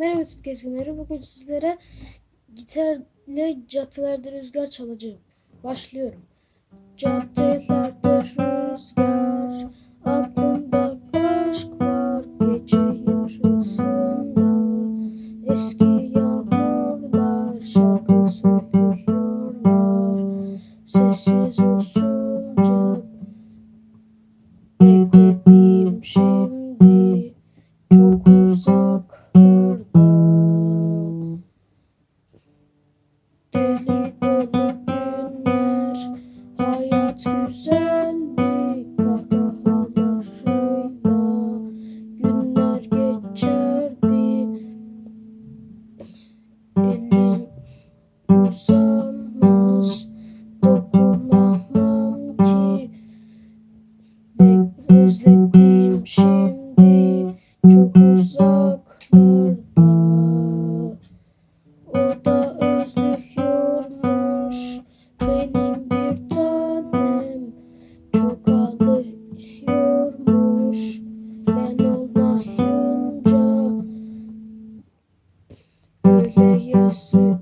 Merhaba Türk gezginleri. Bugün sizlere gitarla caddelerde rüzgar çalacağım. Başlıyorum. Caddelerde rüzgar, aklımda aşk var gece yarısında. Eski yağmurlar şarkı söylüyorlar. Sessiz usulca beklediğim güzeldi kahkahalarıyla Günler geçerdi. Elim uzanmaz Dokunamam ki. Bek özledim şimdi Çok uzaklarda bahsediyorsun?